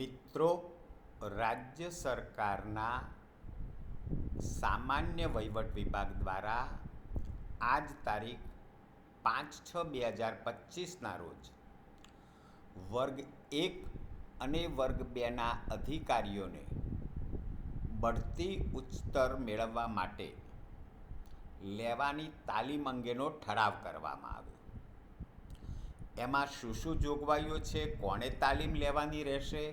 મિત્રો, રાજ્ય સરકારના સામાન્ય વહીવટ વિભાગ દ્વારા આજ તારીખ પાંચ છ બે હજાર પચીસના રોજ વર્ગ એક અને વર્ગ બેના અધિકારીઓને બઢતી ઉચ્ચતર મેળવવા માટે લેવાની તાલીમ અંગેનો ઠરાવ કરવામાં આવ્યો. એમાં શું શું જોગવાઈઓ છે, કોણે તાલીમ લેવાની રહેશે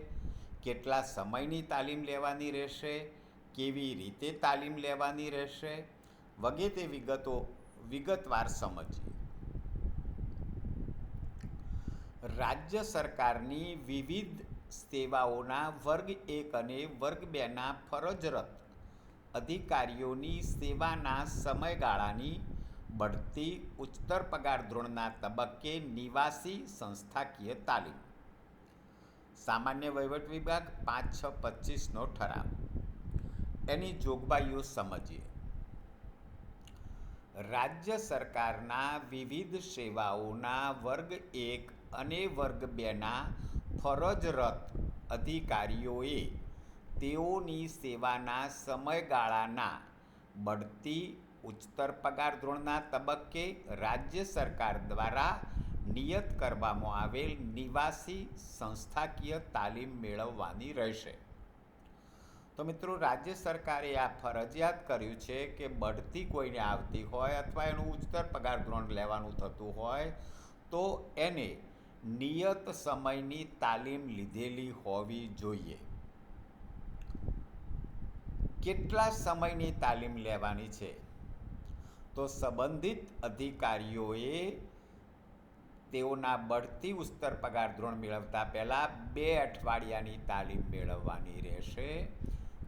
કેટલા સમયની તાલીમ લેવાની રહેશે, કેવી રીતે તાલીમ લેવાની રહેશે, વગેરે વિગતો વિગતવાર સમજીએ. રાજ્ય સરકારની વિવિધ સેવાઓના વર્ગ એક અને વર્ગ બેના ફરજરત અધિકારીઓની સેવાના સમયગાળાની બઢતી ઉચ્ચતર પગાર ધોરણના તબક્કે નિવાસી સંસ્થાકીય તાલીમ. સામાન્ય વહીવટ વિભાગ પાંચ છ પચીસનો ઠરાવ. એની જોગવાઈઓ સમજીએ. રાજ્ય સરકારના વિવિધ સેવાઓના વર્ગ એક અને વર્ગ બેના ફરજરત અધિકારીઓએ તેઓની સેવાના સમયગાળાના બઢતી ઉચ્ચતર પગાર ધોરણના તબક્કે રાજ્ય સરકાર દ્વારા નિયત કરવામાં આવેલ નિવાસી સંસ્થાકીય તાલીમ મેળવવાની રહેશે. તો મિત્રો, રાજ્ય સરકારે આ ફરજિયાત કર્યું છે કે બઢતી કોઈને આવતી હોય અથવા એનું ઉચ્ચતર પગાર ધોરણ લેવાનું થતું હોય, તો એને નિયત સમયની તાલીમ લીધેલી હોવી જોઈએ. કેટલા સમયની તાલીમ લેવાની છે? તો સંબંધિત અધિકારીઓએ તેઓના બઢતી ઉત્તર પગાર ધોરણ મેળવતા પહેલાં બે અઠવાડિયાની તાલીમ મેળવવાની રહેશે.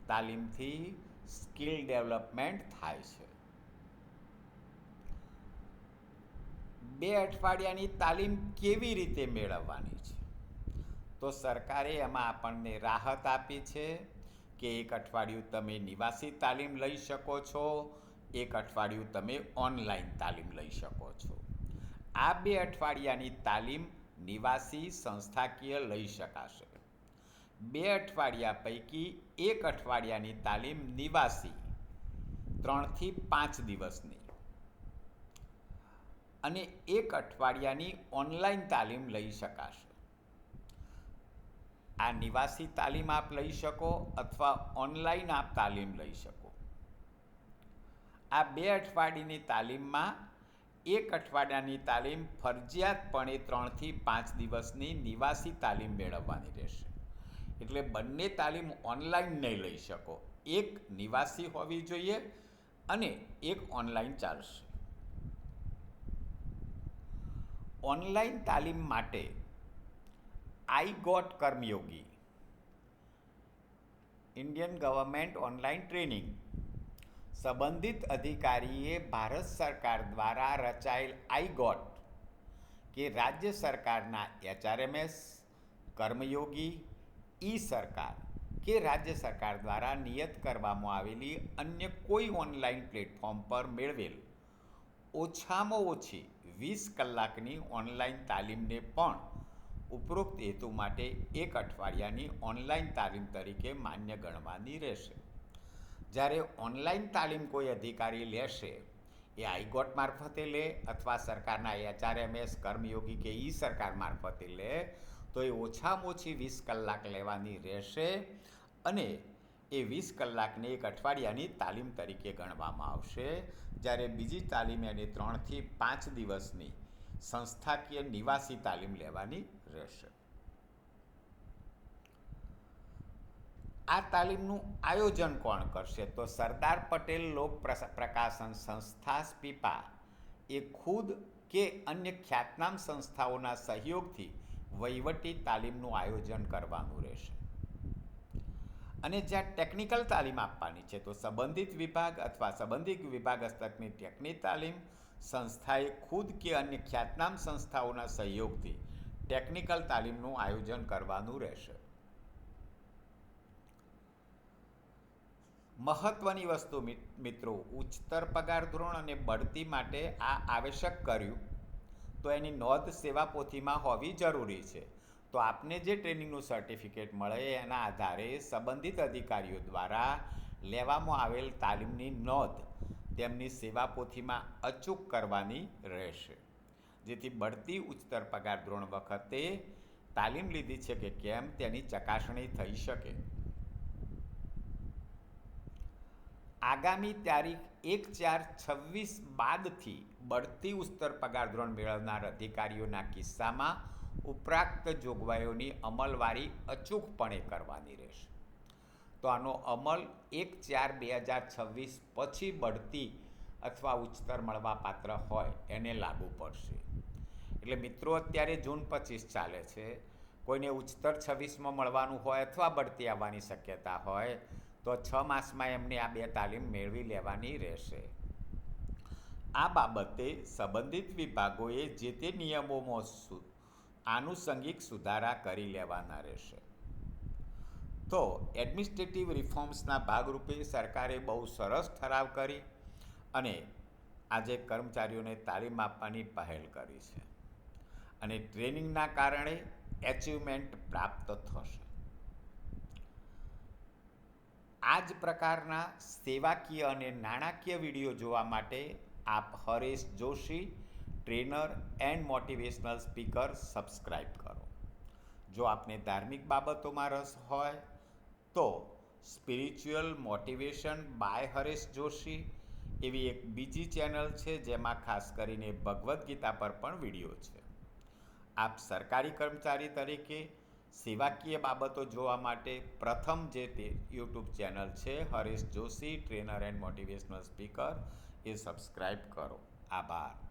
તાલીમથી સ્કિલ ડેવલપમેન્ટ થાય છે. બે અઠવાડિયાની તાલીમ કેવી રીતે મેળવવાની છે? તો સરકારે એમાં આપણને રાહત આપી છે કે એક અઠવાડિયું તમે નિવાસી તાલીમ લઈ શકો છો, એક અઠવાડિયું તમે ઓનલાઈન તાલીમ લઈ શકો છો. આ બે અઠવાડિયાની તાલીમ નિવાસી સંસ્થાકીય લઈ શકાશે. બે અઠવાડિયા પૈકી એક અઠવાડિયાની તાલીમ નિવાસી ત્રણથી પાંચ દિવસની. અને એક અઠવાડિયાની ઓનલાઈન તાલીમ લઈ શકાશે. આ નિવાસી તાલીમ આપ લઈ શકો અથવા ઓનલાઈન આપ તાલીમ લઈ શકો. આ બે અઠવાડિયાની તાલીમમાં એક અઠવાડિયાની તાલીમ ફરજિયાતપણે ત્રણથી પાંચ દિવસની નિવાસી તાલીમ મેળવવાની રહેશે. એટલે બંને તાલીમ ઓનલાઈન નહીં લઈ શકો. એક નિવાસી હોવી જોઈએ અને એક ઓનલાઈન ચાલશે. ઓનલાઈન તાલીમ માટે I got Karmayogi, Indian government online training સંબંધિત અધિકારીએ ભારત સરકાર દ્વારા રચાયેલ આઈ ગોટ કે રાજ્ય સરકારના એચઆરએમએસ, કર્મયોગી ઈ સરકાર કે રાજ્ય સરકાર દ્વારા નિયત કરવામાં આવેલી અન્ય કોઈ ઓનલાઈન પ્લેટફોર્મ પર મેળવેલ ઓછામાં ઓછી વીસ કલાકની ઓનલાઈન તાલીમને પણ ઉપરોક્ત હેતુ માટે એક અઠવાડિયાની ઓનલાઈન તાલીમ તરીકે માન્ય ગણવાની રહેશે. જ્યારે ઓનલાઈન તાલીમ કોઈ અધિકારી લેશે, એ હાઈકોર્ટ મારફતે લે અથવા સરકારના એચઆરએમએસ કર્મયોગી કે ઈ સરકાર મારફતે લે, તો એ ઓછામાં ઓછી વીસ કલાક લેવાની રહેશે અને એ વીસ કલાકને એક અઠવાડિયાની તાલીમ તરીકે ગણવામાં આવશે. જ્યારે બીજી તાલીમ એને ત્રણથી પાંચ દિવસની સંસ્થાકીય નિવાસી તાલીમ લેવાની રહેશે. આ તાલીમનું આયોજન કોણ કરશે? તો સરદાર પટેલ લોક પ્રકાશન સંસ્થા સ્પીપા. એ ખુદ કે અન્ય ખ્યાતનામ સંસ્થાઓના સહયોગથી વહીવટી તાલીમનું આયોજન કરવાનું રહેશે. અને જ્યાં ટેકનિકલ તાલીમ આપવાની છે, તો સંબંધિત વિભાગ અથવા સંબંધિત વિભાગ હસ્તકની ટેકનિક તાલીમ સંસ્થાએ ખુદ કે અન્ય ખ્યાતનામ સંસ્થાઓના સહયોગથી ટેકનિકલ તાલીમનું આયોજન કરવાનું રહેશે. મહત્ત્વની વસ્તુ મિત્રો, ઉચ્ચતર પગાર ધોરણ અને બઢતી માટે આ આવશ્યક કર્યું. તો એની નોંધ સેવા પોથીમાં હોવી જરૂરી છે. તો આપને જે ટ્રેનિંગનું સર્ટિફિકેટ મળે એના આધારે સંબંધિત અધિકારીઓ દ્વારા લેવામાં આવેલ તાલીમની નોંધ તેમની સેવા પોથીમાં અચૂક કરવાની રહેશે. જેથી બઢતી ઉચ્ચતર પગાર ધોરણ વખતે તાલીમ લીધી છે કે કેમ તેની ચકાસણી થઈ શકે. આગામી તારીખ એક ચાર છવ્વીસ બાદથી બઢતી ઉત્તર પગાર ધોરણ મેળવનાર અધિકારીઓના કિસ્સામાં ઉપરાક્ત જોગવાઈઓની અમલવારી અચૂકપણે કરવાની રહેશે. તો આનો અમલ એક ચાર બે હજાર છવ્વીસ પછી બઢતી અથવા ઉચ્ચતર મળવાપાત્ર હોય એને લાગુ પડશે. એટલે મિત્રો, અત્યારે જૂન પચીસ ચાલે છે. કોઈને ઉચ્ચતર છવ્વીસમાં મળવાનું હોય અથવા બઢતી આવવાની શક્યતા હોય તો છ માસમાં એમને આ બે તાલીમ મેળવી લેવાની રહેશે. આ બાબતે સંબંધિત વિભાગોએ જે તે નિયમોમાં આનુષંગિક સુધારા કરી લેવાના રહેશે. તો એડમિનિસ્ટ્રેટિવ રિફોર્મ્સના ભાગરૂપે સરકારે બહુ સરસ ઠરાવ કરી અને આજે કર્મચારીઓને તાલીમ આપવાની પહેલ કરી છે. અને ટ્રેનિંગના કારણે એચિવમેન્ટ પ્રાપ્ત થશે. આ જ પ્રકારના સેવાકીય અને નાણાકીય વીડિયો જોવા માટે આપ Haresh Joshi, trainer and motivational speaker subscribe કરો. જો આપને ધાર્મિક બાબતોમાં રસ હોય, તો spiritual motivation by Haresh Joshi એવી એક બીજી ચેનલ છે જેમાં ખાસ કરીને ભગવદ્ ગીતા પર પણ વીડિયો છે. આપ સરકારી કર્મચારી તરીકે સેવાકીય બાબતો જોવા માટે પ્રથમ જે તે યુટ્યુબ ચેનલ છે, Harish Joshi, trainer and motivational speaker, A subscribe કરો. આભાર.